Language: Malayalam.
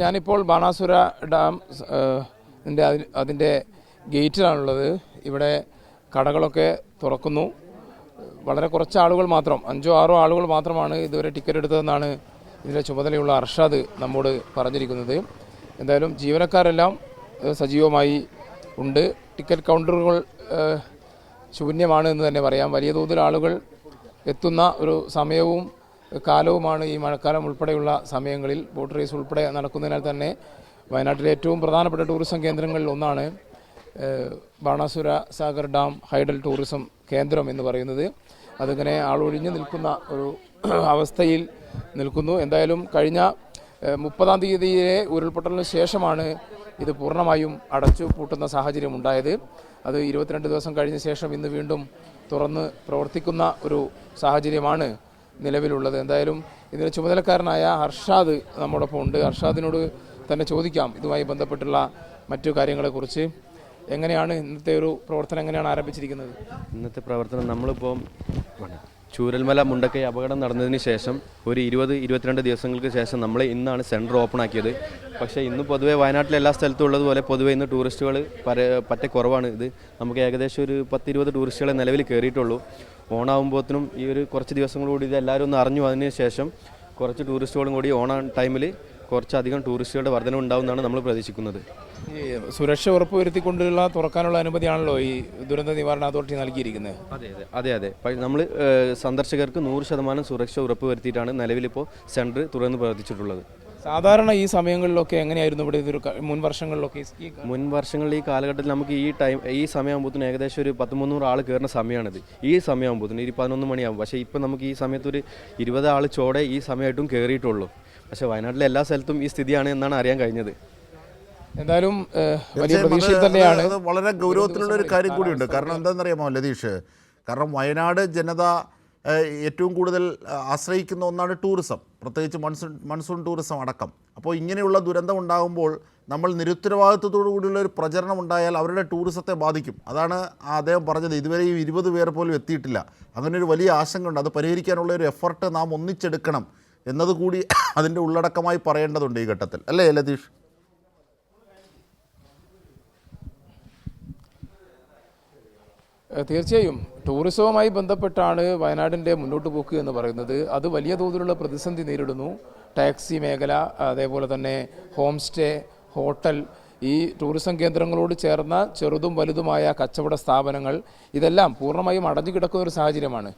ഞാനിപ്പോൾ ബാണാസുര ഡാം അതിന്റെ ഗേറ്റിലാണുള്ളത്. ഇവിടെ കടകളൊക്കെ തുറക്കുന്നു. വളരെ കുറച്ച് ആളുകൾ മാത്രം അഞ്ചോ ആറോ ആളുകൾ മാത്രമാണ് ഇതുവരെ ടിക്കറ്റ് എടുത്തതെന്നാണ് ഇതിന്റെ ചുമതലയുള്ള അർഷാദ് നമ്മോട് പറഞ്ഞിരിക്കുന്നത്. എന്തായാലും ജീവനക്കാരെല്ലാം സജീവമായി ഉണ്ട്. ടിക്കറ്റ് കൗണ്ടറുകൾ ശൂന്യമാണ് എന്ന് തന്നെ പറയാം. വലിയ തോതിൽ ആളുകൾ എത്തുന്ന ഒരു സമയവും കാലവുമാണ് ഈ മഴക്കാലം ഉൾപ്പെടെയുള്ള സമയങ്ങളിൽ ബോട്ട് റേസ് ഉൾപ്പെടെ നടക്കുന്നതിനാൽ തന്നെ വയനാട്ടിലെ ഏറ്റവും പ്രധാനപ്പെട്ട ടൂറിസം കേന്ദ്രങ്ങളിൽ ഒന്നാണ് Banasura Sagar dam hydel tourism കേന്ദ്രം എന്ന് പറയുന്നത്. അതിങ്ങനെ ആളൊഴിഞ്ഞു നിൽക്കുന്ന ഒരു അവസ്ഥയിൽ നിൽക്കുന്നു. എന്തായാലും കഴിഞ്ഞ മുപ്പതാം തീയതിയിലെ ഉരുൾപൊട്ടലിന് ശേഷമാണ് ഇത് പൂർണമായും അടച്ചു പൂട്ടുന്ന സാഹചര്യം ഉണ്ടായത്. അത് ഇരുപത്തിരണ്ട് ദിവസം കഴിഞ്ഞ ശേഷം ഇന്ന് വീണ്ടും തുറന്ന് പ്രവർത്തിക്കുന്ന ഒരു സാഹചര്യമാണ് നിലവിലുള്ളത്. എന്തായാലും ഇതിന് ചുമതലക്കാരനായ ഹർഷാദ് നമ്മോടൊപ്പം ഉണ്ട്. ഹർഷാദിനോട് തന്നെ ചോദിക്കാം ഇതുമായി ബന്ധപ്പെട്ടുള്ള മറ്റു കാര്യങ്ങളെക്കുറിച്ച്. എങ്ങനെയാണ് ഇന്നത്തെ ഒരു പ്രവർത്തനം? എങ്ങനെയാണ് ആരംഭിച്ചിരിക്കുന്നത്? ഇന്നത്തെ പ്രവർത്തനം നമ്മളിപ്പോൾ ചൂരൽമല മുണ്ടക്കൈ അപകടം നടന്നതിന് ശേഷം ഒരു ഇരുപത് ഇരുപത്തിരണ്ട് ദിവസങ്ങൾക്ക് ശേഷം നമ്മൾ ഇന്നാണ് സെന്റർ ഓപ്പൺ ആക്കിയത്. പക്ഷേ ഇന്ന് പൊതുവേ വയനാട്ടിലെ എല്ലാ സ്ഥലത്തും ഉള്ളതുപോലെ പൊതുവേ ഇന്ന് ടൂറിസ്റ്റുകൾ പറ്റ കുറവാണ് ഇത്. നമുക്ക് ഏകദേശം ഒരു പത്തിരുപത് ടൂറിസ്റ്റുകളെ നിലവിൽ കയറിയിട്ടുള്ളൂ. ഓണാകുമ്പോഴത്തിനും ഈ ഒരു കുറച്ച് ദിവസങ്ങൾ കൂടി ഇത് എല്ലാവരും ഒന്ന് അറിഞ്ഞു. അതിന് ശേഷം കുറച്ച് ടൂറിസ്റ്റുകളും കൂടി ഓണ ടൈമിൽ കുറച്ചധികം ടൂറിസ്റ്റുകളുടെ വർധന ഉണ്ടാവുമെന്നാണ് നമ്മൾ പ്രതീക്ഷിക്കുന്നത്. ഈ സുരക്ഷ ഉറപ്പുവരുത്തിക്കൊണ്ടുള്ള തുറക്കാനുള്ള അനുമതിയാണല്ലോ ഈ ദുരന്ത നിവാരണ അതോറിറ്റി നൽകിയിരിക്കുന്നത്. അതെ അതെ അതെ നമ്മൾ സന്ദർശകർക്ക് നൂറ് ശതമാനം സുരക്ഷ ഉറപ്പുവരുത്തിയിട്ടാണ് നിലവിലിപ്പോൾ സെന്റർ തുറന്ന് പ്രവർത്തിച്ചിട്ടുള്ളത്. സാധാരണ ഈ സമയങ്ങളിലൊക്കെ എങ്ങനെയായിരുന്നു ഇവിടെ ഇതൊരു മുൻ വർഷങ്ങളിലൊക്കെ മുൻ വർഷങ്ങളിൽ ഈ കാലഘട്ടത്തിൽ നമുക്ക് ഈ ടൈം ഈ സമയമാകുമ്പോഴത്തേന് ഏകദേശം ഒരു പത്ത് മുന്നൂറ് ആൾ കയറുന്ന സമയമാണിത്. ഈ സമയമാകുമ്പോഴത്തേന് ഒരു പതിനൊന്ന് മണിയാകും പക്ഷേ ഇപ്പം നമുക്ക് ഈ സമയത്ത് ഒരു ഇരുപത് ആൾ ചോടെ ഈ സമയമായിട്ടും കയറിയിട്ടുള്ളൂ. പക്ഷേ വയനാട്ടിലെ എല്ലാ സ്ഥലത്തും ഈ സ്ഥിതിയാണ് എന്നാണ് അറിയാൻ കഴിഞ്ഞത്. എന്തായാലും വലിയ പ്രതീക്ഷയിൽ തന്നെയാണ് വളരെ ഗൗരവത്തിലുള്ള ഒരു കാര്യം കൂടിയുണ്ട് കാരണം എന്താണെന്നറിയാമോ ലതീഷ്? കാരണം വയനാട് ജനത ഏറ്റവും കൂടുതൽ ആശ്രയിക്കുന്ന ഒന്നാണ് ടൂറിസം. പ്രത്യേകിച്ച് മൺസൂൺ മൺസൂൺ ടൂറിസം അടക്കം. അപ്പോൾ ഇങ്ങനെയുള്ള ദുരന്തം ഉണ്ടാകുമ്പോൾ നമ്മൾ നിരുത്തരവാദിത്വത്തോടു കൂടിയുള്ള ഒരു പ്രചരണം ഉണ്ടായാൽ അവരുടെ ടൂറിസത്തെ ബാധിക്കും. അതാണ് അദ്ദേഹം പറഞ്ഞത്. ഇതുവരെയും ഈ ഇരുപത് പേർ പോലും എത്തിയിട്ടില്ല. അങ്ങനെ ഒരു വലിയ ആശങ്ക ഉണ്ട്. അത് പരിഹരിക്കാനുള്ള ഒരു എഫർട്ട് നാം ഒന്നിച്ചെടുക്കണം. എന്നതുകൂടി അതിന്റെ ഉള്ളടക്കമായി പറയേണ്ടതുണ്ട് ഈ ഘട്ടത്തിൽ. അല്ലേ ലതീഷ്? തീർച്ചയായും. ടൂറിസവുമായി ബന്ധപ്പെട്ടാണ് വയനാടിന്റെ മുന്നോട്ട് പോക്ക് എന്ന് പറയുന്നത്. അത് വലിയ തോതിലുള്ള പ്രതിസന്ധി നേരിടുന്നു. ടാക്സി മേഖല അതേപോലെ തന്നെ ഹോം സ്റ്റേ ഹോട്ടൽ ഈ ടൂറിസം കേന്ദ്രങ്ങളോട് ചേർന്ന ചെറുതും വലുതുമായ കച്ചവട സ്ഥാപനങ്ങൾ ഇതെല്ലാം പൂർണമായും അടഞ്ഞു കിടക്കുന്ന ഒരു സാഹചര്യമാണ്.